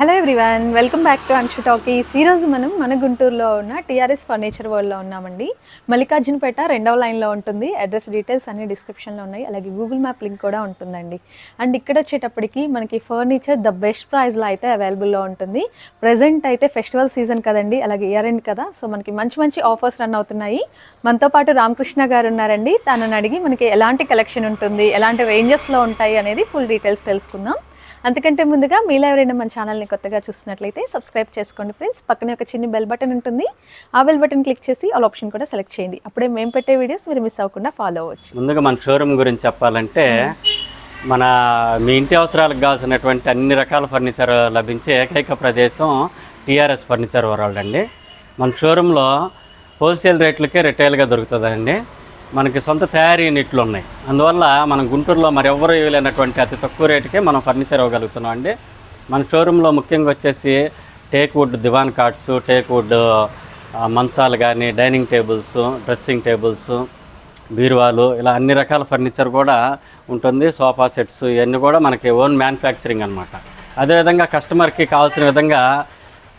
Hello everyone welcome back to Anshu talkies ఈరోజు మనం మన గుంటూరులో ఉన్న టీఆర్ఎస్ ఫర్నిచర్ వరల్డ్లో ఉన్నామండి. మల్లికార్జునపేట రెండవ లైన్లో ఉంటుంది. అడ్రస్ డీటెయిల్స్ అన్ని డిస్క్రిప్షన్లో ఉన్నాయి. అలాగే గూగుల్ మ్యాప్ లింక్ కూడా ఉంటుందండి. అండ్ ఇక్కడ వచ్చేటప్పటికి మనకి ఫర్నిచర్ ద బెస్ట్ ప్రైస్లో అయితే అవైలబుల్లో ఉంటుంది. ప్రజెంట్ అయితే ఫెస్టివల్ సీజన్ కదండి అలాగే ఇయర్ ఎండ్ కదా. సో మనకి మంచి మంచి ఆఫర్స్ రన్ అవుతున్నాయి. మనతో పాటు రామకృష్ణ గారు ఉన్నారండి. తనని అడిగి మనకి ఎలాంటి కలెక్షన్ ఉంటుంది ఎలాంటి రేంజెస్లో ఉంటాయి అనేది ఫుల్ డీటెయిల్స్ తెలుసుకుందాం. అంతకంటే ముందుగా మీలో ఎవరైనా మన ఛానల్ని కొత్తగా చూస్తున్నట్లయితే సబ్స్క్రైబ్ చేసుకోండి ఫ్రెండ్స్. పక్కనే ఒక చిన్న బెల్ బటన్ ఉంటుంది. ఆ బెల్ బటన్ క్లిక్ చేసి ఆల్ ఆప్షన్ కూడా సెలెక్ట్ చేయండి. అప్పుడే మేము పెట్టే వీడియోస్ మీరు మిస్ అవ్వకుండా ఫాలో అవ్వచ్చు. ముందుగా మన షోరూమ్ గురించి చెప్పాలంటే మన మీ ఇంటి అవసరాలకు కావాల్సినటువంటి అన్ని రకాల ఫర్నిచర్ లభించే ఏకైక ప్రదేశం టీఆర్ఎస్ ఫర్నిచర్ వరల్డ్ అండి. మన షోరూంలో హోల్సేల్ రేట్లకే రిటైల్గా దొరుకుతుందండి. మనకి సొంత తయారీ యూనిట్లు ఉన్నాయి. అందువల్ల మనం గుంటూరులో మరి ఎవరు ఇవ్వలేనటువంటి అతి తక్కువ రేటుకే మనం ఫర్నిచర్ ఇవ్వగలుగుతున్నాం అండి. మన షోరూంలో ముఖ్యంగా వచ్చేసి teak wood divan cots teak wood మంచాలు కానీ డైనింగ్ టేబుల్స్ డ్రెస్సింగ్ టేబుల్స్ బీరువాలు ఇలా అన్ని రకాల ఫర్నిచర్ కూడా ఉంటుంది. సోఫా సెట్స్ ఇవన్నీ కూడా మనకి ఓన్ మ్యానుఫ్యాక్చరింగ్ అనమాట అదేవిధంగా కస్టమర్కి కావాల్సిన విధంగా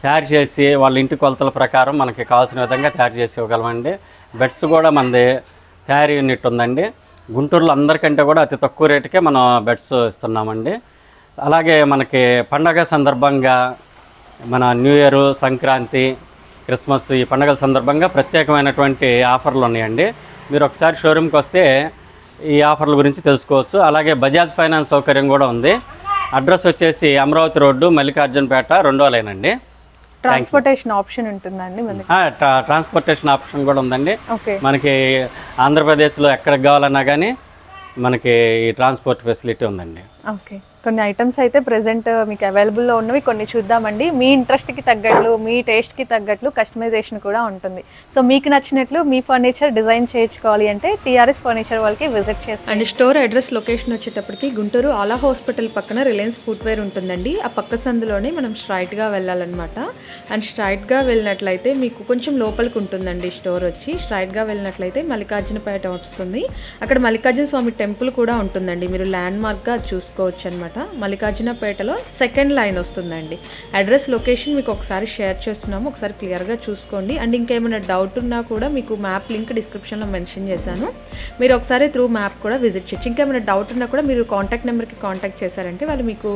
తయారు చేసి వాళ్ళ ఇంటి కొలతల ప్రకారం మనకి కావాల్సిన విధంగా తయారు చేసి ఇవ్వగలమండి. బెడ్స్ కూడా మనది తయారీ యూనిట్ ఉందండి. గుంటూరులో అందరికంటే కూడా అతి తక్కువ రేటుకే మనం బెడ్స్ ఇస్తున్నామండి. అలాగే మనకి పండగ సందర్భంగా మన న్యూ ఇయర్ సంక్రాంతి క్రిస్మస్ ఈ పండగల సందర్భంగా ప్రత్యేకమైనటువంటి ఆఫర్లు ఉన్నాయండి. మీరు ఒకసారి షోరూమ్కి వస్తే ఈ ఆఫర్ల గురించి తెలుసుకోవచ్చు. అలాగే బజాజ్ ఫైనాన్స్ సౌకర్యం కూడా ఉంది. అడ్రస్ వచ్చేసి అమరావతి రోడ్డు మల్లికార్జునపేట రెండో లైన్ అండి. ట్రాన్స్పోర్టేషన్ ఆప్షన్ ఉంటుందండి ట్రాన్స్పోర్టేషన్ ఆప్షన్ కూడా ఉందండి. మనకి ఆంధ్రప్రదేశ్లో ఎక్కడికి కావాలన్నా కానీ మనకి ఈ ట్రాన్స్పోర్ట్ ఫెసిలిటీ ఉందండి. ఓకే. కొన్ని ఐటమ్స్ అయితే ప్రజెంట్ uh, మీకు అవైలబుల్లో ఉన్నవి కొన్ని చూద్దామండి. మీ ఇంట్రెస్ట్కి తగ్గట్లు మీ టేస్ట్కి తగ్గట్లు కస్టమైజేషన్ కూడా ఉంటుంది. సో మీకు నచ్చినట్లు మీ ఫర్నిచర్ డిజైన్ చేయించుకోవాలి అంటే టీఆర్ఎస్ ఫర్నిచర్ వాళ్ళకి విజిట్ చేస్తాం అండ్ స్టోర్ అడ్రస్ లొకేషన్ వచ్చేటప్పటికి గుంటూరు ఆలా హాస్పిటల్ పక్కన రిలయన్స్ ఫుట్వేర్ ఉంటుందండి. ఆ పక్క సందులోనే మనం స్ట్రైట్గా వెళ్ళాలన్నమాట. అండ్ స్ట్రైట్గా వెళ్ళినట్లయితే మీకు కొంచెం లోపలికి ఉంటుందండి స్టోర్ వచ్చి. స్ట్రైట్గా వెళ్ళినట్లయితే మల్లికార్జునపేట వస్తుంది. అక్కడ మల్లికార్జున స్వామి టెంపుల్ కూడా ఉంటుందండి. మీరు ల్యాండ్ మార్క్గా చూసుకోవచ్చు అనమాట మల్లికార్జునపేటలో సెకండ్ లైన్ వస్తుందండి. అడ్రస్ లొకేషన్ మీకు ఒకసారి షేర్ చేస్తున్నాము. ఒకసారి క్లియర్గా చూసుకోండి. అండ్ ఇంకేమైనా డౌట్ ఉన్నా కూడా మీకు మ్యాప్ లింక్ డిస్క్రిప్షన్లో మెన్షన్ చేశాను. మీరు ఒకసారి త్రూ మ్యాప్ కూడా విజిట్ చేయొచ్చు. ఇంకేమైనా డౌట్ ఉన్నా కూడా మీరు కాంటాక్ట్ నెంబర్కి కాంటాక్ట్ చేశారంటే వాళ్ళు మీకు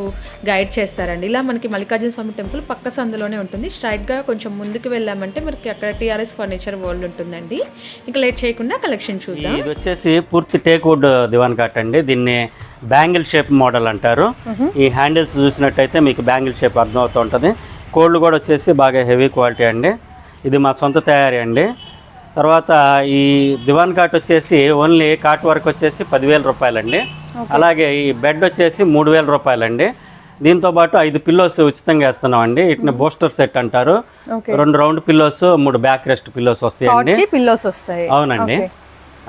గైడ్ చేస్తారండి. ఇలా మనకి మల్లికార్జున స్వామి టెంపుల్ పక్క సందులోనే ఉంటుంది. స్ట్రైట్గా కొంచెం ముందుకు వెళ్ళామంటే మనకి అక్కడ టీఆర్ఎస్ ఫర్నిచర్ వరల్డ్ ఉంటుందండి. ఇంకా లేట్ చేయకుండా కలెక్షన్ చూద్దాం. ఇది వచ్చేసి పూర్తి టేక్ వుడ్ దివాన్ కాట్ అండి దీన్ని బ్యాంగిల్ షేప్ మోడల్ అంటారు. ఈ హ్యాండిల్స్ చూసినట్టయితే మీకు బ్యాంగిల్ షేప్ అర్థమవుతూ ఉంటుంది. కోల్డ్ కూడా వచ్చేసి బాగా హెవీ క్వాలిటీ అండి. ఇది మా సొంత తయారీ అండి. తర్వాత ఈ దివాన్ కాట్ వచ్చేసి ఓన్లీ కాట్ వర్క్ వచ్చేసి పదివేల రూపాయలండి. అలాగే ఈ బెడ్ వచ్చేసి మూడు వేల రూపాయలండి. దీంతో పాటు ఐదు పిల్లోస్ ఉచితంగా ఇస్తున్నామండి వీటిని బూస్టర్ సెట్ అంటారు. రెండు రౌండ్ పిల్లోస్ మూడు బ్యాక్ రెస్ట్ పిల్లోస్ వస్తాయండి. పిల్లోస్ వస్తాయి. అవునండి.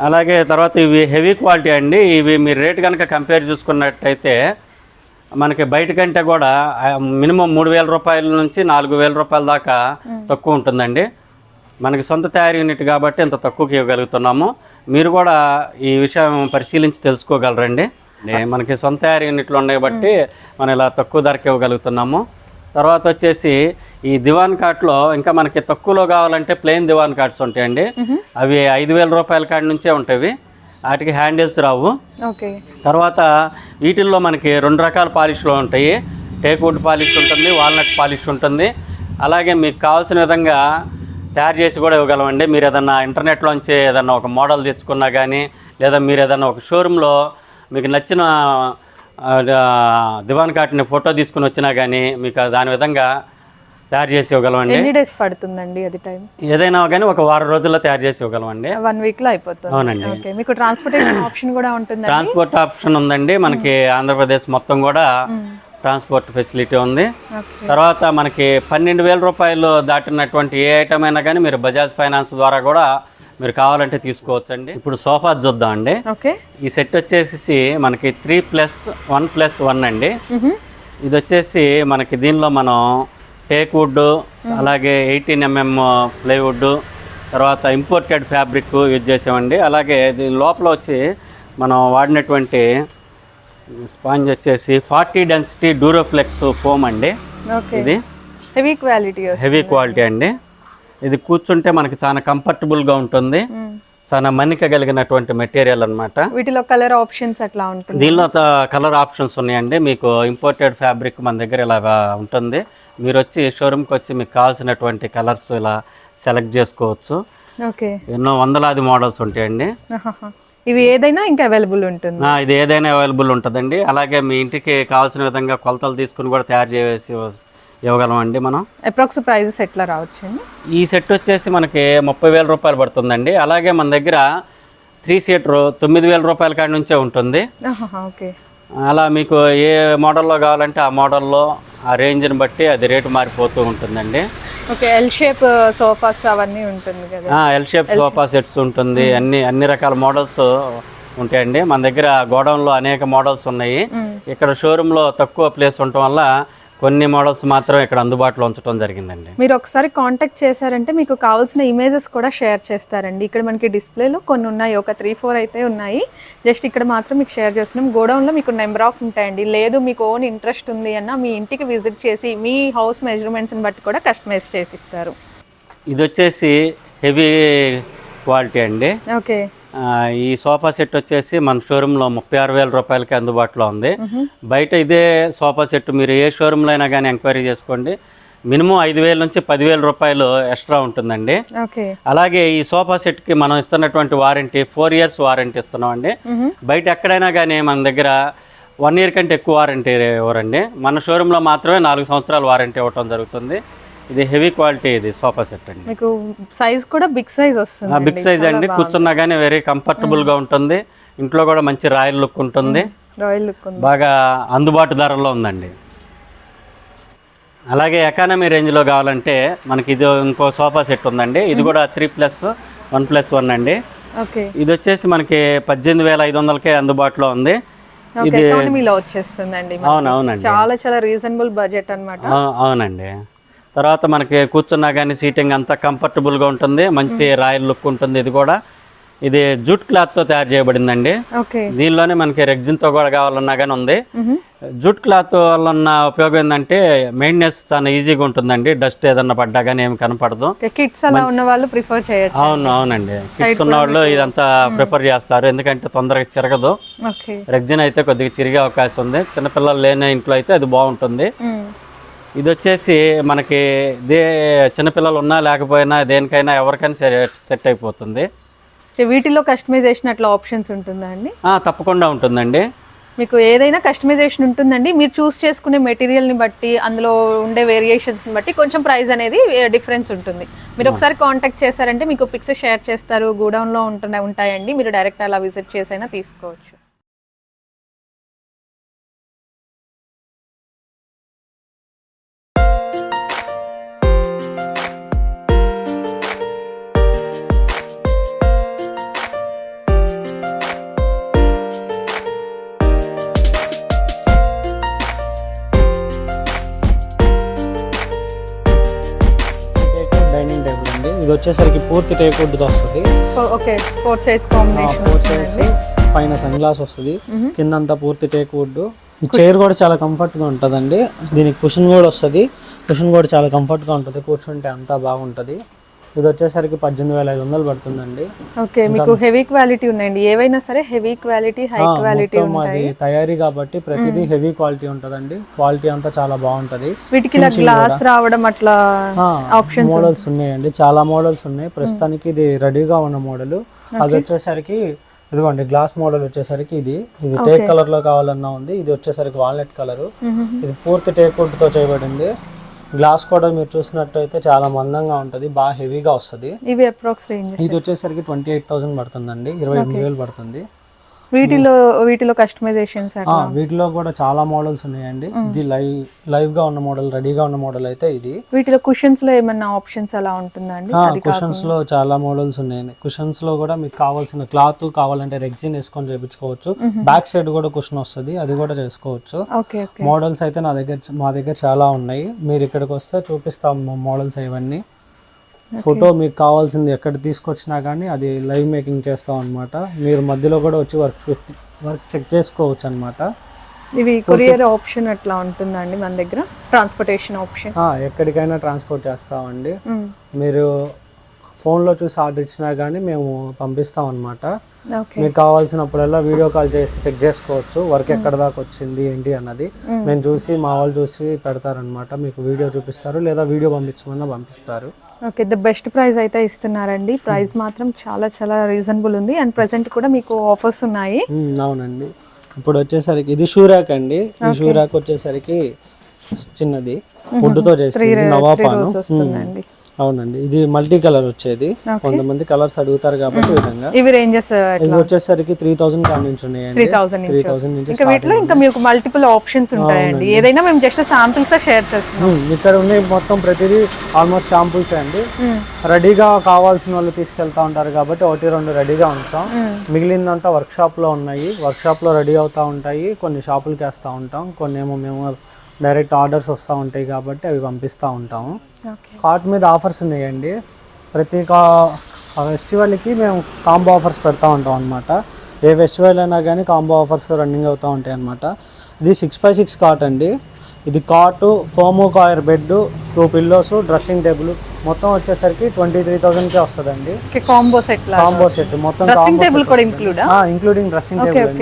అలాగే తర్వాత ఇవి హెవీ క్వాలిటీ అండి. ఇవి మీరు రేట్ కనుక కంపేర్ చూసుకున్నట్టయితే మనకి బయట కంటే కూడా మినిమం మూడు వేల రూపాయల నుంచి నాలుగు వేల రూపాయల దాకా తక్కువ ఉంటుందండి. మనకి సొంత తయారీ యూనిట్ కాబట్టి ఇంత తక్కువకి ఇవ్వగలుగుతున్నాము. మీరు కూడా ఈ విషయం పరిశీలించి తెలుసుకోగలరండి. మనకి సొంత తయారీ యూనిట్లు ఉన్నాయి బట్టి మనం ఇలా తక్కువ ధరకి ఇవ్వగలుగుతున్నాము. తర్వాత వచ్చేసి ఈ దివాన్ కాట్లో ఇంకా మనకి తక్కువలో కావాలంటే ప్లెయిన్ దివాన్ కార్డ్స్ ఉంటాయండి. అవి ఐదు వేల రూపాయల కాడి నుంచే ఉంటాయి. వాటికి హ్యాండిల్స్ రావు. ఓకే. తర్వాత వీటిల్లో మనకి రెండు రకాల పాలిష్లు ఉంటాయి. టేక్ వుడ్ పాలిష్ ఉంటుంది వాల్నట్ పాలిష్ ఉంటుంది. అలాగే మీకు కావాల్సిన విధంగా తయారు చేసి కూడా ఇవ్వగలమండి. మీరు ఏదన్నా ఇంటర్నెట్లోంచి ఏదన్నా ఒక మోడల్ తెచ్చుకున్నా కానీ లేదా మీరు ఏదన్నా ఒక షోరూంలో మీకు నచ్చిన దివాన్ కాట్ని ఫోటో తీసుకుని వచ్చినా కానీ మీకు దాని విధంగా తయారు చేసి ఇవ్వగలమండి? ఎన్ని డేస్ పడుతుందండి అది టైం? ఏదైనా కానీ ఒక వారం రోజుల్లో తయారు చేసి ఇవ్వగలమండి. వన్ వీక్లో అయిపోతుంది. అవునండి. ఓకే మీకు ట్రాన్స్పోర్టేషన్ ఆప్షన్ కూడా ఉంటుందండి? ట్రాన్స్పోర్ట్ ఆప్షన్ ఉందండి. మనకి ఆంధ్రప్రదేశ్ మొత్తం కూడా ట్రాన్స్పోర్ట్ ఫెసిలిటీ ఉంది. తర్వాత మనకి పన్నెండు వేల రూపాయలు దాటినటువంటి ఏ ఐటమ్ అయినా కానీ మీరు బజాజ్ ఫైనాన్స్ ద్వారా కూడా మీరు కావాలంటే తీసుకోవచ్చండి. ఇప్పుడు సోఫా చూద్దాం అండి. ఈ సెట్ వచ్చేసి మనకి three plus one plus one అండి. ఇది వచ్చేసి మనకి దీనిలో మనం టేక్ వుడ్ అలాగే ఎయిటీన్ ఎంఎం ప్లైవుడ్ తర్వాత ఇంపోర్టెడ్ ఫ్యాబ్రిక్ యూజ్ చేసామండి. అలాగే దీని లోపల వచ్చి మనం వాడినటువంటి స్పాంజ్ వచ్చేసి ఫార్టీ డెన్సిటీ డూరోఫ్లెక్స్ ఫోమ్ అండి. ఇది హెవీ క్వాలిటీ హెవీ క్వాలిటీ అండి. ఇది కూర్చుంటే మనకి చాలా కంఫర్టబుల్గా ఉంటుంది. చాలా మన్నిక కలిగినటువంటి మెటీరియల్ అన్నమాట. వీటిలో కలర్ ఆప్షన్స్ అట్లా ఉంటుంది? దీనిలో కలర్ ఆప్షన్స్ ఉన్నాయండి. మీకు ఇంపోర్టెడ్ ఫ్యాబ్రిక్ మన దగ్గర ఇలాగా ఉంటుంది. మీరు వచ్చి షోరూమ్కి వచ్చి మీకు కావాల్సినటువంటి కలర్స్ ఇలా సెలెక్ట్ చేసుకోవచ్చు. ఓకే. ఎన్నో వందలాది మోడల్స్ ఉంటాయండి. ఇవి ఏదైనా ఇంకా అవైలబుల్ ఉంటుంది. ఇది ఏదైనా అవైలబుల్ ఉంటుందండి. అలాగే మీ ఇంటికి కావాల్సిన విధంగా కొలతలు తీసుకుని కూడా తయారు చేసి ఇవ్వగలం అండి మనం? అప్రాక్స్ ప్రైజెస్ ఎట్లా రావచ్చండి? ఈ సెట్ వచ్చేసి మనకి ముప్పై వేల రూపాయలు పడుతుందండి. అలాగే మన దగ్గర త్రీ సీటర్ తొమ్మిది వేల రూపాయల కాడి నుంచే ఉంటుంది. ఓకే. అలా మీకు ఏ మోడల్లో కావాలంటే ఆ మోడల్లో ఆ రేంజ్ని బట్టి అది రేటు మారిపోతూ ఉంటుందండి. ఓకే ఎల్ షేప్ సోఫాస్ అవన్నీ ఉంటుంది కదా. ఎల్ షేప్ సోఫా సెట్స్ ఉంటుంది. అన్ని అన్ని రకాల మోడల్స్ ఉంటాయండి. మన దగ్గర గోడౌన్లో అనేక మోడల్స్ ఉన్నాయి. ఇక్కడ షోరూంలో తక్కువ ప్లేస్ ఉండటం వల్ల కొన్ని మోడల్స్ మాత్రం ఇక్కడ అందుబాటులో ఉంచడం జరిగిందండి. మీరు ఒకసారి కాంటాక్ట్ చేశారంటే మీకు కావాల్సిన ఇమేజెస్ కూడా షేర్ చేస్తారండి. ఇక్కడ మనకి డిస్ప్లేలో కొన్ని ఉన్నాయి. ఒక త్రీ ఫోర్ అయితే ఉన్నాయి. జస్ట్ ఇక్కడ మాత్రం మీకు షేర్ చేస్తున్నాం. గోడౌన్లో మీకు నెంబర్ ఆఫ్ ఉంటాయండి. లేదు మీకు ఓన్ ఇంట్రెస్ట్ ఉంది అన్న మీ ఇంటికి విజిట్ చేసి మీ హౌస్ మెజర్మెంట్స్ని బట్టి కూడా కస్టమైజ్ చేసిస్తారు. ఇది వచ్చేసి హెవీ క్వాలిటీ అండి. ఓకే. ఈ సోఫా సెట్ వచ్చేసి మన షోరూంలో ముప్పై ఆరు వేల రూపాయలకి అందుబాటులో ఉంది. బయట ఇదే సోఫా సెట్ మీరు ఏ షోరూంలో అయినా కానీ ఎంక్వైరీ చేసుకోండి. మినిమం ఐదు వేల నుంచి పదివేల రూపాయలు ఎక్స్ట్రా ఉంటుందండి. అలాగే ఈ సోఫా సెట్కి మనం ఇస్తున్నటువంటి వారంటీ ఫోర్ ఇయర్స్ వారంటీ ఇస్తున్నామండి. బయట ఎక్కడైనా కానీ మన దగ్గర వన్ ఇయర్ కంటే ఎక్కువ వారంటీ ఇవ్వరండి మన షోరూంలో మాత్రమే నాలుగు సంవత్సరాలు వారంటీ ఇవ్వటం జరుగుతుంది. ఇది హెవీ క్వాలిటీ ఇది సోఫా సెట్ అండి. మీకు సైజ్ కూడా బిగ్ సైజ్ వస్తుంది బిగ్ సైజ్ అండి. కూర్చున్నా కానీ వెరీ కంఫర్టబుల్గా ఉంటుంది. ఇంట్లో కూడా మంచి రాయల్ లుక్ ఉంటుంది. రాయల్ లుక్ ఉంది. బాగా అందుబాటు ధరల్లో ఉందండి. అలాగే ఎకానమీ రేంజ్లో కావాలంటే మనకి ఇది ఇంకో సోఫా సెట్ ఉందండి. ఇది కూడా three plus one plus one అండి. ఓకే. ఇది వచ్చేసి మనకి పద్దెనిమిది వేల ఐదు వందలకే అందుబాటులో ఉంది. ఓకే ఎకానమీలో వచ్చేస్తుందండి మనకి. అవును అవునండి. చాలా చాలా రీజనబుల్ బడ్జెట్ అన్నమాట. అవు- అవునండి. తర్వాత మనకి కూర్చున్నా కానీ సీటింగ్ అంతా కంఫర్టబుల్గా ఉంటుంది. మంచి రాయల్ లుక్ ఉంటుంది ఇది కూడా. ఇది జూట్ క్లాత్తో తయారు చేయబడిందండి. దీనిలోనే మనకి రెగ్జిన్తో కూడా కావాలన్నా కానీ ఉంది. జూట్ క్లాత్ వల్ల ఉన్న ఉపయోగం ఏంటంటే మెయింటెనెన్స్ చాలా ఈజీగా ఉంటుందండి. డస్ట్ ఏదన్నా పడ్డా కానీ ఏమి కనపడదు. అలా ఉన్న వాళ్ళు ప్రిఫర్ చేయొచ్చు. అవును అవునండి. కిడ్స్ ఉన్న వాళ్ళు ఇదంతా ప్రిఫర్ చేస్తారు. ఎందుకంటే తొందరగా చిరగదు. రెగ్జిన్ అయితే కొద్దిగా చిరిగే అవకాశం ఉంది. చిన్నపిల్లలు లేని ఇంట్లో అయితే అది బాగుంటుంది. ఇది వచ్చేసి మనకి దే చిన్నపిల్లలు ఉన్నా లేకపోయినా దేనికైనా ఎవరికైనా సెట్ అయిపోతుంది. వీటిలో కస్టమైజేషన్ అట్లా ఆప్షన్స్ ఉంటుందా అండి? తప్పకుండా ఉంటుందండి. మీకు ఏదైనా కస్టమైజేషన్ ఉంటుందండి. మీరు చూస్ చేసుకునే మెటీరియల్ని బట్టి అందులో ఉండే వేరియేషన్స్ని బట్టి కొంచెం ప్రైస్ అనేది డిఫరెన్స్ ఉంటుంది. మీరు ఒకసారి కాంటాక్ట్ చేశారంటే మీకు పిక్స్ షేర్ చేస్తారు గూడౌన్లో ఉంటున్న ఉంటాయండి. మీరు డైరెక్ట్ అలా విజిట్ చేసైనా తీసుకోవచ్చు. ఇది వచ్చేసరికి పూర్తి వస్తుంది okay four combination four chairs పైన సన్ గ్లాస్ వస్తుంది. కిందంతా పూర్తి టేక్వుడ్ ఈ చైర్ కూడా చాలా కంఫర్ట్గా ఉంటుందండి. దీనికి కుషన్ కూడా వస్తుంది. కుషన్ కూడా చాలా కంఫర్ట్గా ఉంటుంది. కూర్చుంటే అంతా బాగుంటుంది. ఇది వచ్చేసరికి పద్దెనిమిది వేల ఐదు వందలు పడుతుందండి. ఓకే మీకు హెవీ క్వాలిటీ ఉన్నాయండి. ఏవైనా సరే హెవీ క్వాలిటీ హై క్వాలిటీ అది తయారీ కాబట్టి ప్రతిదీ హెవీ క్వాలిటీ ఉంటుందండి. క్వాలిటీ అంతా చాలా బాగుంటుంది. వీటికి ఇలా గ్లాస్ రావడం అట్లా ఆప్షన్స్ మోడల్స్ ఉన్నాయండి. చాలా మోడల్స్ ఉన్నాయి. ప్రస్తుతానికి ఇది రెడీగా ఉన్న మోడల్. అది వచ్చేసరికి ఇదిగోండి గ్లాస్ మోడల్ వచ్చేసరికి ఇది. ఇది టేక్ కలర్లో కావాలన్నా ఉంది. ఇది వచ్చేసరికి వాల్నట్ కలర్. ఇది పూర్తి టేక్ వుడ్తో చేయబడింది. గ్లాస్ కూడా మీరు చూసినట్టయితే చాలా మందంగా ఉంటుంది బాగా హెవీగా వస్తుంది. ఇవి అప్రాక్స్ రేంజ్ ఇది వచ్చేసరికి ట్వంటీ ఎయిట్ థౌసండ్ పడుతుందండి ఇరవై ఎనిమిది వేలు పడుతుంది. వీటిలో వీటిలో కస్టమైజేషన్స్ వీటిలో కూడా చాలా మోడల్స్ ఉన్నాయండి. ఇది లైవ్ లైవ్గా ఉన్న మోడల్ రెడీగా ఉన్న మోడల్ అయితే ఇది. వీటిలో కుషన్స్లో ఏమన్నా ఆప్షన్స్ అలా ఉంటుందా అండి? కుషన్స్లో చాలా మోడల్స్ ఉన్నాయండి. కుషన్స్లో కూడా మీకు కావాల్సిన క్లాత్ కావాలంటే రెగ్జిన్ వేసుకొని చేపించుకోవచ్చు. బ్యాక్ సైడ్ కూడా కుషన్ వస్తుంది అది కూడా చేసుకోవచ్చు. మోడల్స్ అయితే నా దగ్గర మా దగ్గర చాలా ఉన్నాయి. మీరు ఇక్కడికి వస్తే చూపిస్తాం మోడల్స్ ఇవన్నీ ఫోటో మీకు కావాల్సింది ఎక్కడ తీసుకొచ్చినా కానీ అది లైవ్ మేకింగ్ చేస్తాం అనమాట మీరు మధ్యలో కూడా వచ్చి వర్క్ వర్క్ చెక్ చేసుకోవచ్చు అనమాట ఇవి కొరియర్ ఆప్షన్ ఎట్లా ఉంటుందండి మన దగ్గర? Transportation option. ఎక్కడికైనా ట్రాన్స్పోర్ట్ చేస్తామండి. మీరు ఫోన్లో చూసి ఆర్డర్ ఇచ్చినా కానీ మేము పంపిస్తాం అనమాట మీకు కావాల్సినప్పుడల్లా వీడియో కాల్ చేసి చెక్ చేసుకోవచ్చు. వర్క్ ఎక్కడ దాకా వచ్చింది ఏంటి అన్నది. మేము చూసి మా వాళ్ళు చూసి పెడతారనమాట మీకు వీడియో చూపిస్తారు లేదా వీడియో పంపించమన్నా పంపిస్తారు. ఓకే ద బెస్ట్ ప్రైస్ అయితే ఇస్తున్నారండి. ప్రైస్ మాత్రం చాలా చాలా రీజనబుల్ ఉంది. అండ్ ప్రెసెంట్ కూడా మీకు ఆఫర్స్ ఉన్నాయి. ఉమ్, అవునండి. ఇప్పుడు వచ్చేసరికి ఇది షూ ర్యాక్ అండి. ఈ షూ ర్యాక్ వచ్చేసరికి చిన్నది. వుడ్తో చేసింది నవాపాను. రోజు వస్తుందండి. అవునండి. ఇది మల్టీ కలర్ వచ్చేది. కొంతమంది కలర్స్ అడుగుతారు కాబట్టి ఈ విధంగా. ఇవి రేంజెస్ ఇది వచ్చేసరికి త్రీ థౌసండ్ కాడి నుంచి ఉన్నాయండి. త్రీ థౌసండ్ త్రీ థౌసండ్ నుంచి ఇంకా వీటిలో ఇంకా మీకు మల్టిపుల్ ఆప్షన్స్ ఉంటాయండి. ఏదైనా మేము జస్ట్ శాంపిల్స్ షేర్ చేస్తున్నాం. ఇక్కడ ఉన్నాయి మొత్తం ప్రతిదీ ఆల్మోస్ట్ షాంపూస్ అండి. రెడీగా కావాల్సిన వాళ్ళు తీసుకెళ్తా ఉంటారు కాబట్టి ఒకటి రెండు రెడీగా ఉంచాం. మిగిలిందంతా వర్క్ షాప్లో ఉన్నాయి. వర్క్ షాప్లో రెడీ అవుతా ఉంటాయి. కొన్ని షాపులకి వేస్తూ ఉంటాం. కొన్ని ఏమో మేము డైరెక్ట్ ఆర్డర్స్ వస్తూ ఉంటాయి కాబట్టి అవి పంపిస్తూ ఉంటాము. కార్ట్ మీద ఆఫర్స్ ఉన్నాయండి. ప్రతి కా ఫెస్టివల్కి మేము కాంబో ఆఫర్స్ పెడతా ఉంటాం అనమాట ఏ ఫెస్టివల్ అయినా కానీ కాంబో ఆఫర్స్ రన్నింగ్ అవుతూ ఉంటాయి అనమాట ఇది సిక్స్ బై సిక్స్ కాట్ అండి. ఇది cot FOMO coir bed two pillows dressing table మొత్తం వచ్చేసరికి ట్వంటీ త్రీ థౌసండ్కే వస్తుందండి. Okay combo set combo set మొత్తం డ్రెస్సింగ్ టేబుల్ కూడా include including dressing table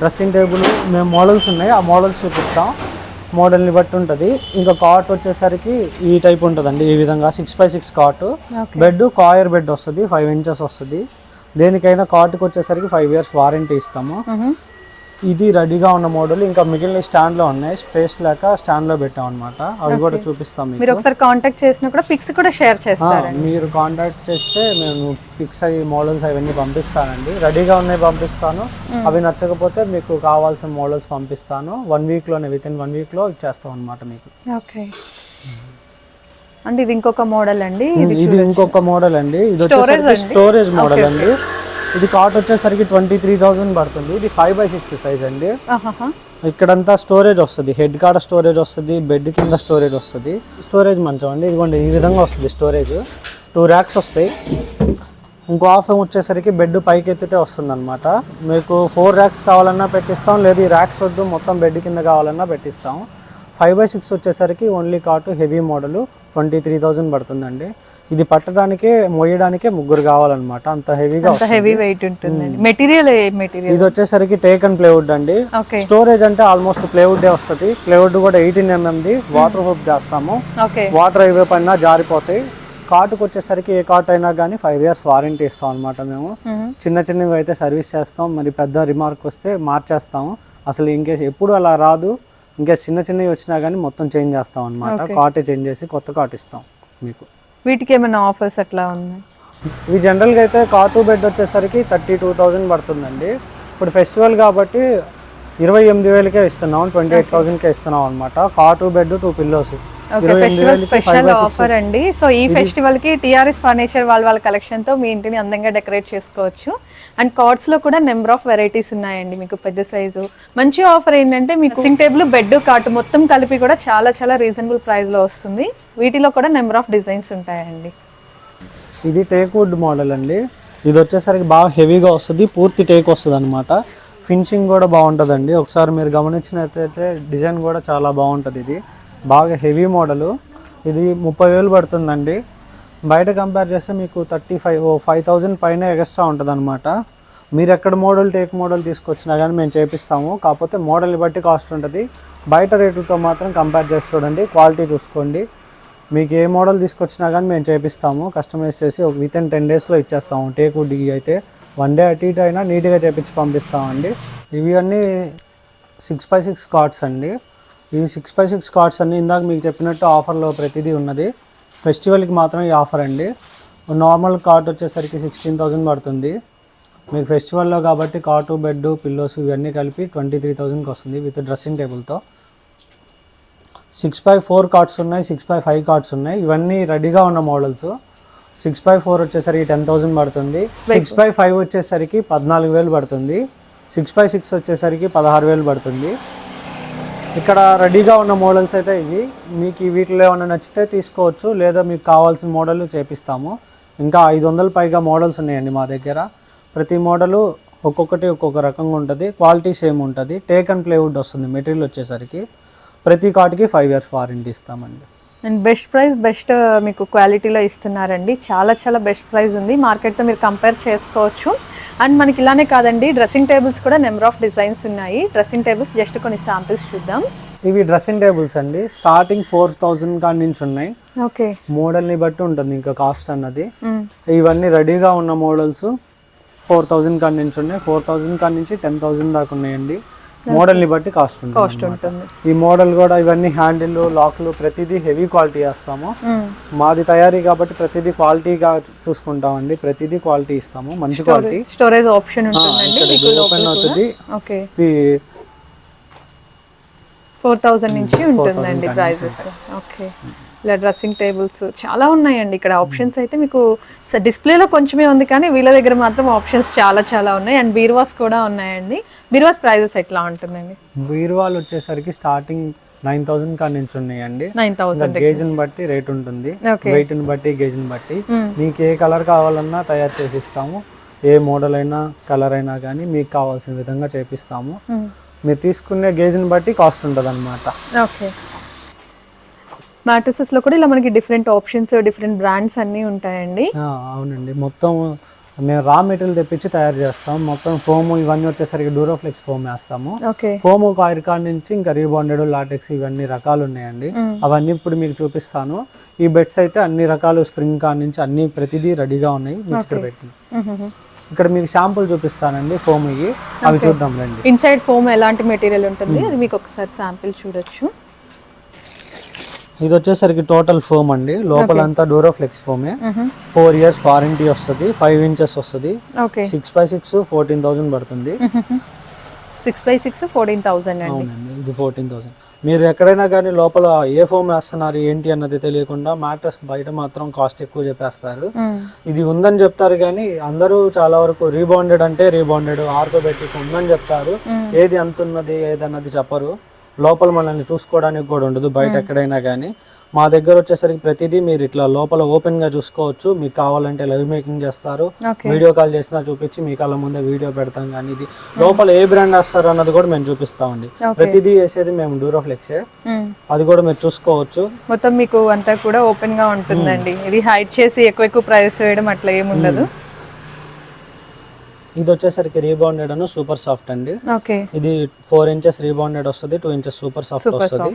dressing table మేము మోడల్స్ ఉన్నాయి. ఆ మోడల్స్ చూపిస్తాం. మోడల్ని బట్టి ఉంటుంది. ఇంకా కాట్ వచ్చేసరికి ఈ టైప్ ఉంటుందండి ఈ విధంగా six by six cot bed coir bed వస్తుంది ఫైవ్ ఇంచెస్ వస్తుంది. దేనికైనా కాట్కి వచ్చేసరికి ఫైవ్ ఇయర్స్ వారంటీ ఇస్తాము. ఇది రెడీగా ఉన్న మోడల్. ఇంకా మిగిలిన స్టాండ్లో ఉన్నాయి. స్పేస్ లేక స్టాండ్లో పెట్టాం అనమాట అవి కూడా చూపిస్తాం మీరు ఒకసారి కాంటాక్ట్ చేసినా కూడా పిక్స్ కూడా షేర్ చేస్తారు మీరు కాంటాక్ట్ చేస్తే నేను పిక్స్ అవి మోడల్స్ అవన్నీ పంపిస్తానండి. రెడీగా ఉన్నాయి పంపిస్తాను. అవి నచ్చకపోతే మీకు కావాల్సిన మోడల్స్ పంపిస్తాను. వన్ వీక్లోనే విత్ ఇన్ వన్ వీక్లో ఇచ్చేస్తాం అనమాట మీకు. ఓకే. అంటే ఇది ఇంకొక మోడల్ అండి. ఇది ఇది ఇంకొక మోడల్ అండి. ఇది వచ్చేసరికి? స్టోరేజ్ మోడల్ అండి. ఇది కాట్ వచ్చేసరికి ట్వంటీ త్రీ థౌసండ్ పడుతుంది. ఇది ఫైవ్ బై సిక్స్ సైజ్ అండి. ఇక్కడంతా స్టోరేజ్ వస్తుంది. హెడ్ కాడ స్టోరేజ్ వస్తుంది బెడ్ కింద స్టోరేజ్ వస్తుంది. స్టోరేజ్ మంచం అండి. ఇదిగోండి ఈ విధంగా వస్తుంది స్టోరేజ్ టూ ర్యాక్స్ వస్తాయి. ఇంకో హాఫ్ వచ్చేసరికి బెడ్ పైకి ఎత్తితే వస్తుంది అనమాట మీకు ఫోర్ ర్యాక్స్ కావాలన్నా పెట్టిస్తాం. లేదు ఈ ర్యాక్స్ వద్దు. మొత్తం బెడ్ కింద కావాలన్నా పెట్టిస్తాం. ఫైవ్ బై సిక్స్ వచ్చేసరికి only cot heavy model twenty three thousand పడుతుందండి. ఇది పట్టడానికే మోయడానికే ముగ్గురు కావాలన్నమాట. అంత హెవీగా హెవీ వెయిట్ ఉంటుందండి. Material material? ఇది వచ్చేసరికి టేక్ అండ్ ప్లేవుడ్ అండి. స్టోరేజ్ అంటే ఆల్మోస్ట్ ప్లేవుడ్ వస్తుంది. ప్లేవుడ్ కూడా ఎయిటీన్ ఎంఎంది వాటర్ ప్రూఫ్ చేస్తాము. వాటర్ అయివే పైన జారిపోతాయి. కాటుకు వచ్చేసరికి ఏ కాట్ అయినా కానీ ఫైవ్ ఇయర్స్ వారంటీ ఇస్తాం అనమాట మేము. చిన్న చిన్నవి అయితే సర్వీస్ చేస్తాం. మరి పెద్ద రిమార్క్ వస్తే మార్చేస్తాము. అసలు ఇంకేస్ ఎప్పుడు అలా రాదు. ఇంకా చిన్న చిన్నవి వచ్చినా కానీ మొత్తం చేంజ్ చేస్తాం అనమాట కాటే చేంజ్ చేసి కొత్త కాట్ ఇస్తాం మీకు. వీటికి ఏమైనా ఆఫర్స్ అట్లా ఉన్నాయి? ఇవి జనరల్గా అయితే కాటు బెడ్ వచ్చేసరికి థర్టీ టూ థౌజండ్ పడుతుందండి. ఇప్పుడు ఫెస్టివల్ కాబట్టి ఇరవై ఎనిమిది వేలకే ఇస్తున్నాం ట్వంటీ ఎయిట్ థౌసండ్కే ఇస్తున్నాం అనమాట cot bed two pillows. Special offer అండి. సో ఈ ఫెస్టివల్కి టిఆర్ఎస్ ఫర్నిచర్ వాళ్ళ వాళ్ళ కలెక్షన్తో మీ ఇంటిని అందంగా డెకరేట్ చేసుకోవచ్చు. అండ్ కార్డ్స్లో కూడా నెంబర్ ఆఫ్ వెరైటీస్ ఉన్నాయండి మీకు పెద్ద సైజు మంచి ఆఫర్ ఏంటంటే మీకు సింగ్ టేబుల్ బెడ్ కాట్ మొత్తం కలిపి కూడా చాలా చాలా రీజనబుల్ ప్రైస్లో వస్తుంది. వీటిలో కూడా నెంబర్ ఆఫ్ డిజైన్స్ ఉంటాయండి. ఇది టేక్ వుడ్ మోడల్ అండి. ఇది వచ్చేసరికి బాగా హెవీగా వస్తుంది. పూర్తి టేక్ వస్తుంది అనమాట ఫినిషింగ్ కూడా బాగుంటుందండి. ఒకసారి మీరు గమనించినట్లయితే డిజైన్ కూడా చాలా బాగుంటుంది ఇది. బాగా హెవీ మోడలు. ఇది ముప్పై వేలు పడుతుందండి. బయట కంపేర్ చేస్తే మీకు థర్టీ ఫైవ్ ఓ ఫైవ్ థౌజండ్ పైన ఎక్స్ట్రా ఉంటుంది అనమాట మీరు ఎక్కడ మోడల్ టేక్ మోడల్ తీసుకొచ్చినా కానీ మేము చేపిస్తాము. కాకపోతే మోడల్ని బట్టి కాస్ట్ ఉంటుంది. బయట రేటుతో మాత్రం కంపేర్ చేసి చూడండి. క్వాలిటీ చూసుకోండి. మీకు ఏ మోడల్ తీసుకొచ్చినా కానీ మేము చేపిస్తాము. కస్టమైజ్ చేసి ఒక విత్ ఇన్ టెన్ డేస్లో ఇచ్చేస్తాము. టేక్ డిగ్రీ అయితే వన్ డే అటు ఇటు అయినా నీట్గా చేపించి పంపిస్తామండి. ఇవి అన్నీ సిక్స్ బై సిక్స్ కార్డ్స్ అండి. ఇవి సిక్స్ బై సిక్స్ కార్డ్స్ అన్నీ ఇందాక మీకు చెప్పినట్టు ఆఫర్లో ప్రతిదీ ఉన్నది. ఫెస్టివల్కి మాత్రం ఈ ఆఫర్ అండి. నార్మల్ కార్ట్ వచ్చేసరికి సిక్స్టీన్ థౌజండ్ పడుతుంది. మీకు ఫెస్టివల్లో కాబట్టి కాటు బెడ్ పిల్లోస్ ఇవన్నీ కలిపి ట్వంటీ త్రీ థౌజండ్కి వస్తుంది విత్ డ్రెస్సింగ్ టేబుల్తో సిక్స్ బై ఫోర్ కార్డ్స్ ఉన్నాయి సిక్స్ బై ఫైవ్ కార్డ్స్ ఉన్నాయి. ఇవన్నీ రెడీగా ఉన్న మోడల్స్ సిక్స్ బై ఫోర్ వచ్చేసరికి టెన్ థౌసండ్ పడుతుంది. సిక్స్ బై ఫైవ్ వచ్చేసరికి పద్నాలుగు వేలు పడుతుంది. సిక్స్ బై సిక్స్ వచ్చేసరికి పదహారు వేలు పడుతుంది. ఇక్కడ రెడీగా ఉన్న మోడల్స్ అయితే ఇవి. మీకు ఈ వీటిలో ఏమైనా నచ్చితే తీసుకోవచ్చు లేదా మీకు కావాల్సిన మోడల్ చేపిస్తాము. ఇంకా ఐదు వందల పైగా మోడల్స్ ఉన్నాయండి మా దగ్గర. ప్రతి మోడలు ఒక్కొక్కటి ఒక్కొక్క రకంగా ఉంటుంది. క్వాలిటీ సేమ్ ఉంటుంది. టేక్ అండ్ ప్లేవుడ్ వస్తుంది మెటీరియల్ వచ్చేసరికి. ప్రతి కార్డ్కి ఫైవ్ ఇయర్స్ వారంటీ ఇస్తామండి. అండ్ బెస్ట్ ప్రైస్ బెస్ట్ మీకు క్వాలిటీలో ఇస్తున్నారండి. చాలా చాలా బెస్ట్ ప్రైస్ ఉంది. మార్కెట్తో మీరు కంపేర్ చేసుకోవచ్చు. అండ్ మనకి ఇలానే కాదండి డ్రెస్సింగ్ టేబుల్స్ కూడా నెంబర్ ఆఫ్ డిజైన్స్ ఉన్నాయి. డ్రెస్సింగ్ టేబుల్స్ జస్ట్ కొన్ని శాంపిల్స్ చూద్దాం. ఇవి డ్రెస్సింగ్ టేబుల్స్ అండి. స్టార్టింగ్ ఫోర్ థౌజండ్ కాడి నుంచి ఉన్నాయి. ఓకే. మోడల్ని బట్టి ఉంటుంది ఇంకా కాస్ట్ అన్నది. ఇవన్నీ రెడీగా ఉన్న మోడల్స్ ఫోర్ థౌజండ్ కాడి నుంచి ఉన్నాయి. ఫోర్ థౌజండ్ కాడి నుంచి టెన్ థౌజండ్ దాకా ఉన్నాయండి. మోడల్ని బట్టి కాస్ట్ ఉంటుంది కాస్ట్ ఉంటుంది. ఈ మోడల్ కూడా ఇవన్నీ హ్యాండిల్ లాక్లు ప్రతిదీ హెవీ క్వాలిటీ వేస్తాము. మాది తయారీ కాబట్టి ప్రతిదీ క్వాలిటీగా చూసుకుంటామండి. ప్రతిదీ క్వాలిటీ ఇస్తాము. మంచి క్వాలిటీ. స్టోరేజ్ ఆప్షన్ ఓపెన్ అవుతుంది. ఓకే ఫోర్ థౌజండ్ నుంచి ఉంటుందండి ప్రైజెస్ ఓకే ఇలా డ్రెస్సింగ్ టేబుల్స్ చాలా ఉన్నాయండి. ఇక్కడ ఆప్షన్స్ అయితే మీకు డిస్ప్లేలో కొంచెమే ఉంది కానీ వీళ్ళ దగ్గర మాత్రం ఆప్షన్స్ చాలా చాలా ఉన్నాయి. అండ్ బీరువాస్ కూడా ఉన్నాయండి. బీరువాస్ ప్రైజెస్ ఎట్లా ఉంటుందండి? బీరువాలు వచ్చేసరికి స్టార్టింగ్ నైన్ థౌసండ్ కాడి నుంచి ఉన్నాయండి. నైన్ థౌసండ్ గేజ్ని బట్టి రేట్ ఉంటుంది. వెయిట్ని బట్టి గేజ్ని బట్టి. మీకు ఏ కలర్ కావాలన్నా తయారు చేసి ఇస్తాము. ఏ మోడల్ అయినా కలర్ అయినా కానీ మీకు కావాల్సిన విధంగా చేపిస్తాము. మీరు తీసుకునే గేజ్ని బట్టి కాస్ట్ ఉంటుంది అనమాట ఓకే మ్యాట్రసెస్లో కూడా ఇలా మనకి డిఫరెంట్ ఆప్షన్స్ డిఫరెంట్ బ్రాండ్స్ అన్నీ ఉంటాయండి. అవునండి. మొత్తం మేము రా మెటీరియల్ తెప్పించి తయారు చేస్తాం. మొత్తం ఫోమ్ ఇవన్నీ వచ్చేసరికి డూరోఫ్లెక్స్ ఫోమ్ వేస్తాము. ఫోమ్ కాయిర్ కాడ్ నుంచి ఇంకా రీబాండెడ్ లాటెక్స్ ఇవన్నీ రకాలు ఉన్నాయండి. అవన్నీ ఇప్పుడు మీకు చూపిస్తాను. ఈ బెడ్స్ అయితే అన్ని రకాలు స్ప్రింగ్ కాడ్ నుంచి అన్ని ప్రతిదీ రెడీగా ఉన్నాయి. మీకు ఇక్కడ పెట్టి ఇక్కడ మీకు శాంపుల్ చూపిస్తానండి ఫోమ్ ఇవి. అవి చూద్దాం రండి. ఇన్సైడ్ ఫోమ్ ఎలాంటి మెటీరియల్ ఉంటుంది? అది మీకు ఒకసారి శాంపిల్ చూడొచ్చు. ఇది వచ్చేసరికి టోటల్ ఫోమ్ అండి. లోపలంతా డూరోఫ్లెక్స్ ఫోమే ఫోర్ ఇయర్స్ వారంటీ వస్తుంది. ఫైవ్ ఇంచెస్ వస్తుంది. Six by six fourteen thousand పడుతుంది. Six by six fourteen thousand అవునండి. ఇది ఫోర్టీన్ థౌసండ్ మీరు ఎక్కడైనా కానీ లోపల ఏ ఫోమ్ వేస్తున్నారు ఏంటి అన్నది తెలియకుండా మ్యాట్రస్ బయట మాత్రం కాస్ట్ ఎక్కువ చెప్పేస్తారు. ఇది ఉందని చెప్తారు కానీ అందరూ చాలా వరకు రీబౌండెడ్ అంటే రీబౌండెడ్ ఆర్థోబెటిక్ ఉందని చెప్తారు. ఏది అంత ఉన్నది ఏదన్నది చెప్పరు. లోపల మనల్ని చూసుకోవడానికి కూడా ఉండదు బయట ఎక్కడైనా కానీ మా దగ్గర వచ్చేసరికి ప్రతిదీ మీరు ఇట్లా లోపల ఓపెన్గా చూసుకోవచ్చు. మీకు కావాలంటే లైవ్ మేకింగ్ చేస్తారు. వీడియో కాల్ చేసినా చూపించి మీ కళ్ళ ముందే వీడియో పెడతాం కానీ ఇది లోపల ఏ బ్రాండ్ వేస్తారు అన్నది కూడా మేము చూపిస్తామండి. ప్రతిదీ వేసేది మేము డూరోఫ్లెక్సే మ్మ్. అది కూడా మీరు చూసుకోవచ్చు. మొత్తం మీకు అంతా కూడా ఓపెన్గా ఉంటుందండి ఇది హైట్ చేసి ఎక్కువ ఎక్కువ ప్రైస్ వేయడం అట్లా ఏముండదు. ఇది వచ్చేసరికి రీబౌండెడ్ అను సూపర్ సాఫ్ట్ అండి. ఓకే. ఇది ఫోర్ ఇంచెస్ రీబౌండెడ్ వస్తుంది టూ ఇంచెస్ సూపర్ సాఫ్ట్ వస్తుంది.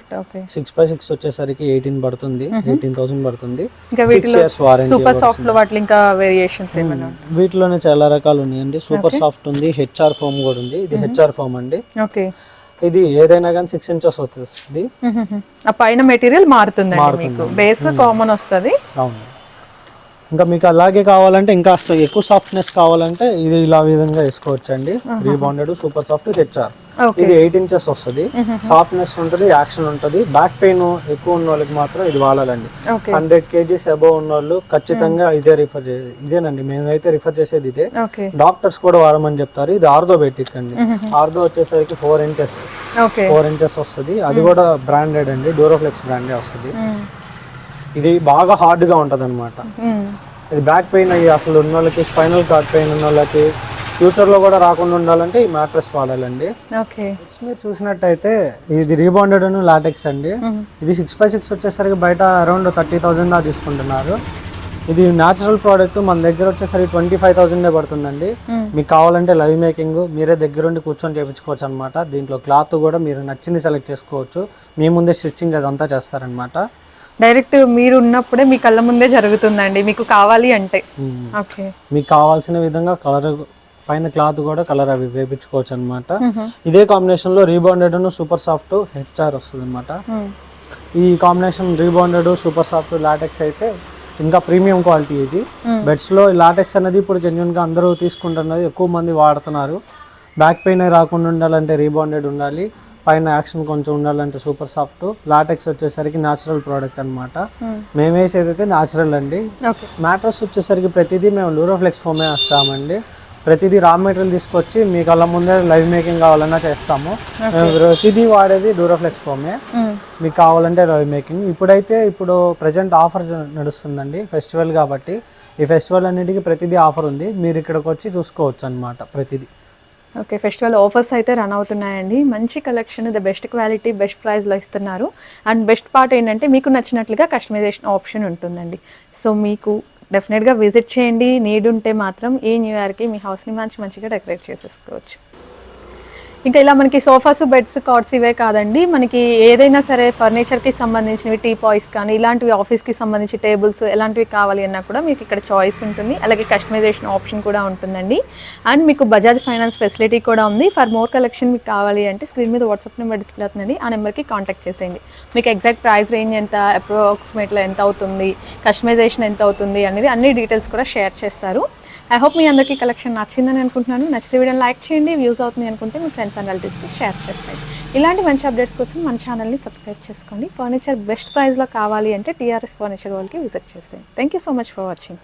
సిక్స్ బై సిక్స్ వచ్చేసరికి ఎయిటీన్ పడుతుంది ఎయిటీన్ థౌసండ్ పడుతుంది. సిక్స్ ఇయర్స్ వారంటీ సూపర్ సాఫ్ట్లో వాటిలో ఇంకా వేరియేషన్స్ ఏమైనా వీటిలోనే చాలా రకాలు ఉన్నాయండి. సూపర్ సాఫ్ట్ ఉంది హెచ్ఆర్ ఫోమ్ కూడా ఉంది. ఇది హెచ్ఆర్ ఫోమ్ అండి. ఓకే. ఇది ఏదైనా కానీ సిక్స్ ఇంచెస్ వస్తుంది. ఆ పైన మెటీరియల్ మారుతుందండి మీకు. బేస్ కామన్ వస్తుంది. అవును. ఇంకా మీకు అలాగే కావాలంటే ఇంకా ఎక్కువ సాఫ్ట్నెస్ కావాలంటే ఇది ఇలా విధంగా వేసుకోవచ్చు అండి రీబౌండెడ్ సూపర్ సాఫ్ట్ హెచ్ఆర్ ఇది ఎయిట్ ఇంచెస్ వస్తుంది. సాఫ్ట్నెస్ ఉంటుంది యాక్షన్ ఉంటుంది. బ్యాక్ పెయిన్ ఎక్కువ ఉన్న వాళ్ళకి మాత్రం ఇది వాడాలండి. హండ్రెడ్ కేజీస్ అబౌవ్ ఉన్న వాళ్ళు ఖచ్చితంగా ఇదే రిఫర్ చే ఇదేనండి మేమైతే రిఫర్ చేసేది ఇదే. డాక్టర్స్ కూడా వాడమని చెప్తారు ఇది ఆర్థోబెటిక్ అండి. ఆర్థో వచ్చేసరికి ఫోర్ ఇంచెస్ ఫోర్ ఇంచెస్ వస్తుంది. అది కూడా బ్రాండెడ్ అండి డోరోఫ్లెక్స్ బ్రాండే వస్తుంది. ఇది బాగా హార్డ్గా ఉంటది అనమాట ఇది బ్యాక్ పెయిన్ అయ్యి అసలు ఉన్న వాళ్ళకి స్పైనల్ కార్డ్ పెయిన్ ఉన్న వాళ్ళకి ఫ్యూచర్లో కూడా రాకుండా ఉండాలంటే ఈ మ్యాట్రెస్ వాడాలండి. ఓకే. మీరు చూసినట్టయితే ఇది రీబాండెడ్ లాటెక్స్ అండి. ఇది సిక్స్ బై సిక్స్ వచ్చేసరికి బయట అరౌండ్ థర్టీ థౌజండ్ దాకా తీసుకుంటున్నారు. ఇది న్యాచురల్ ప్రోడక్ట్ మన దగ్గర వచ్చేసరికి ట్వంటీ ఫైవ్ థౌసండే పడుతుందండి. మీకు కావాలంటే లైవ్ మేకింగ్ మీరే దగ్గరుండి కూర్చొని చేయించుకోవచ్చు అనమాట దీంట్లో క్లాత్ కూడా మీరు నచ్చింది సెలెక్ట్ చేసుకోవచ్చు. మీ ముందే స్టిచ్చింగ్ అదంతా చేస్తారనమాట డైరెక్ట్ మీరు ఉన్నప్పుడే మీ కళ్ళ ముందే జరుగుతుందండి. మీకు కావాలి అంటే. ఓకే. మీకు కావాల్సిన విధంగా కలర్ పైన క్లాత్ కూడా కలర్ అవి వేపించుకోవచ్చు అనమాట ఇదే కాంబినేషన్లో రీబాండెడ్ సూపర్ సాఫ్ట్ హెచ్ఆర్ వస్తుంది అనమాట ఈ combination rebounded super soft latex అయితే ఇంకా ప్రీమియం క్వాలిటీ ఇది. బెడ్స్లో లాటెక్స్ అనేది ఇప్పుడు జెన్యున్గా అందరూ తీసుకుంటున్నది ఎక్కువ మంది వాడుతున్నారు. బ్యాక్ పెయిన్ రాకుండా ఉండాలంటే రీబాండెడ్ ఉండాలి. పైన యాక్షన్ కొంచెం ఉండాలంటే సూపర్ సాఫ్ట్ లాటెక్స్ వచ్చేసరికి న్యాచురల్ ప్రోడక్ట్ అనమాట మేము వేసేదైతే న్యాచురల్ అండి. మ్యాట్రస్ వచ్చేసరికి ప్రతిదీ మేము లూరోఫ్లెక్స్ ఫోమే వేస్తామండి. ప్రతిదీ రా మెటీరియల్ తీసుకొచ్చి మీ కళ్ళ ముందే లైవ్ మేకింగ్ కావాలన్నా చేస్తాము. ప్రతిదీ వాడేది డూరోఫ్లెక్స్ ఫోమే మీకు కావాలంటే లైవ్ మేకింగ్ ఇప్పుడైతే ఇప్పుడు ప్రజెంట్ ఆఫర్ నడుస్తుందండి ఫెస్టివల్ కాబట్టి. ఈ ఫెస్టివల్ అన్నిటికీ ప్రతిదీ ఆఫర్ ఉంది. మీరు ఇక్కడికి వచ్చి చూసుకోవచ్చు అనమాట ప్రతిదీ. ఓకే ఫెస్టివల్ ఆఫర్స్ అయితే రన్ అవుతున్నాయండి. మంచి collection the best quality best ప్రైస్లో ఇస్తున్నారు. అండ్ బెస్ట్ పార్ట్ ఏంటంటే మీకు నచ్చినట్లుగా కస్టమైజేషన్ ఆప్షన్ ఉంటుందండి. సో మీకు డెఫినెట్గా విజిట్ చేయండి. నీడ్ ఉంటే మాత్రం ఈ న్యూ ఇయర్కి మీ హౌస్ని మంచి మంచిగా డెకరేట్ చేసేసుకోవచ్చు. ఇంకా ఇలా మనకి సోఫాస్ బెడ్స్ కార్డ్స్ ఇవే కాదండి. మనకి ఏదైనా సరే ఫర్నిచర్కి సంబంధించినవి టీ పాయిస్ కానీ ఇలాంటివి ఆఫీస్కి సంబంధించి టేబుల్స్ ఎలాంటివి కావాలి అన్నా కూడా మీకు ఇక్కడ చాయిస్ ఉంటుంది. అలాగే కస్టమైజేషన్ ఆప్షన్ కూడా ఉంటుందండి. అండ్ మీకు బజాజ్ ఫైనాన్స్ ఫెసిలిటీ కూడా ఉంది. ఫర్ మోర్ కలెక్షన్ మీకు కావాలి అంటే స్క్రీన్ మీద వాట్సాప్ నెంబర్ డిస్ప్లే అవుతుందండి. ఆ నెంబర్కి కాంటాక్ట్ చేసేయండి. మీకు ఎగ్జాక్ట్ ప్రైస్ రేంజ్ ఎంత అప్రాక్సిమేట్లో ఎంత అవుతుంది కస్టమైజేషన్ ఎంత అవుతుంది అనేది అన్ని డీటెయిల్స్ కూడా షేర్ చేస్తారు. ఐ హోప్ మీ అందరికీ కలెక్షన్ నచ్చిందని అనుకుంటున్నాను. నచ్చితే వీడియోని లైక్ చేయండి వ్యూస్ అవుతుంది అనుకుంటే మీ ఫ్రెండ్స్ అండ్ రిలేటివ్స్కి షేర్ చేస్తాయి ఇలాంటి మంచి అప్డేట్స్ కోసం మన ఛానల్ని సబ్స్క్రైబ్ చేసుకోండి. ఫర్నిచర్ బెస్ట్ ప్రైస్లో కావాలి అంటే టీఆర్ఎస్ ఫర్నిచర్ వాళ్ళకి విజిట్ చేసేయండి. Thank you so much for watching